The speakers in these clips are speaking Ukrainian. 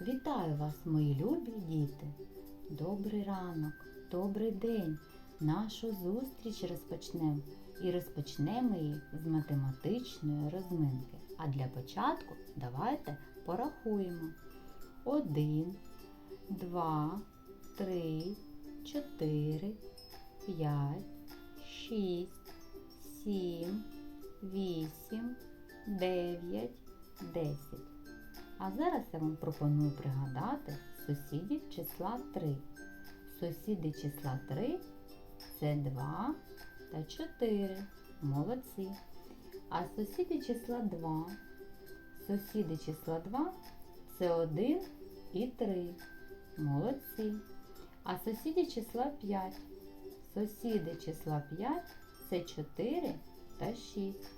Вітаю вас, мої любі діти! Добрий ранок, добрий день! Нашу зустріч розпочнемо і розпочнемо її з математичної розминки. А для початку давайте порахуємо. Один, два, три, чотири, п'ять, шість, сім, вісім, дев'ять, десять. А зараз я вам пропоную пригадати сусідів числа 3. Сусіди числа 3 це 2 та 4. Молодці. А сусіди числа 2. Сусіди числа 2 це 1 і 3. Молодці. А сусіди числа 5. Сусіди числа 5 це 4 та 6.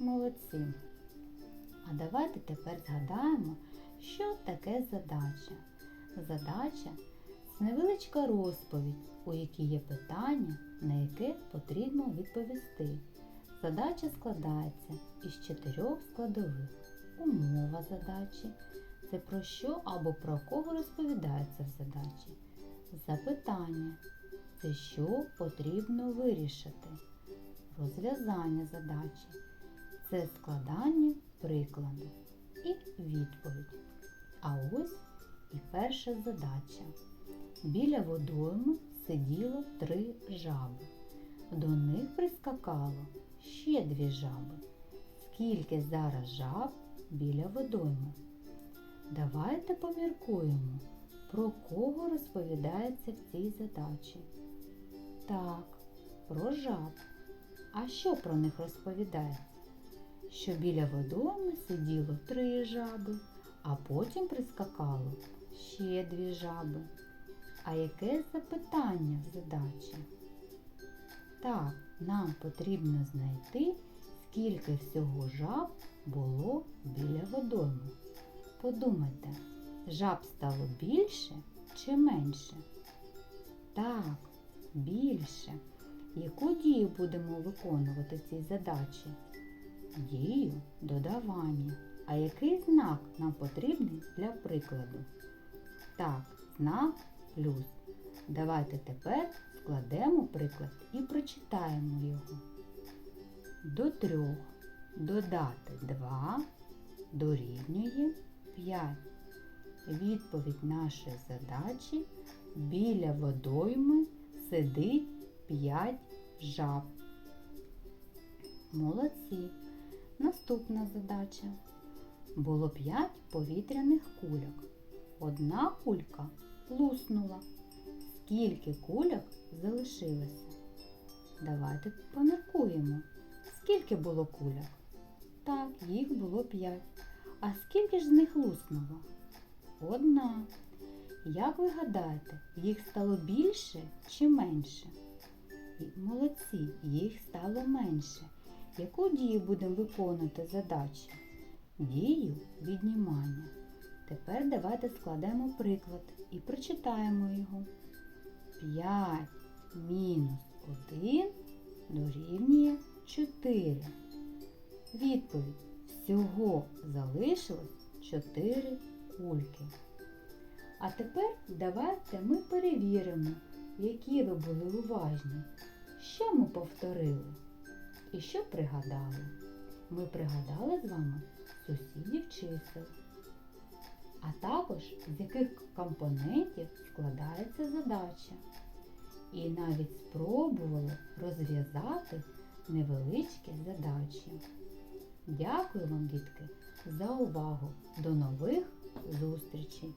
Молодці. А давайте тепер згадаємо, що таке задача. Задача це невеличка розповідь, у якій є питання, на яке потрібно відповісти. Задача складається із чотирьох складових. Умова задачі це про що або про кого розповідається в задачі. Запитання це що потрібно вирішити. Розв'язання задачі це складання прикладу і відповідь. А ось і перша задача. Біля водойми сиділо три жаби. До них прискакало ще дві жаби. Скільки зараз жаб біля водойми? Давайте поміркуємо, про кого розповідається в цій задачі. Так, про жаб. А що про них розповідається? Що біля водойми сиділо три жаби, а потім прискакало ще дві жаби. А яке запитання в задачі? Так, нам потрібно знайти, скільки всього жаб було біля водойми. Подумайте, жаб стало більше чи менше? Так, більше. Яку дію будемо виконувати в цій задачі? Дію додавання. А який знак нам потрібний для прикладу? Так, знак плюс. Давайте тепер складемо приклад і прочитаємо його. До трьох додати 2 дорівнює 5. Відповідь нашої задачі біля водойми сидить 5 жаб. Молодці. Наступна задача. Було п'ять повітряних кульок. Одна кулька луснула. Скільки кульок залишилося? Давайте поміркуємо. Скільки було кульок? Так, їх було п'ять. А скільки ж з них луснуло? Одна. Як ви гадаєте, їх стало більше чи менше? Молодці, їх стало менше. Яку дію будемо виконувати задачі? Дію віднімання. Тепер давайте складемо приклад і прочитаємо його. 5 мінус 1 дорівнює 4. Відповідь. Всього залишилось 4 кульки. А тепер давайте ми перевіримо, які ви були уважні. Що ми повторили? І що пригадали? Ми пригадали з вами сусідів чисел, а також з яких компонентів складається задача. І навіть спробували розв'язати невеличкі задачі. Дякую вам, дітки, за увагу. До нових зустрічей!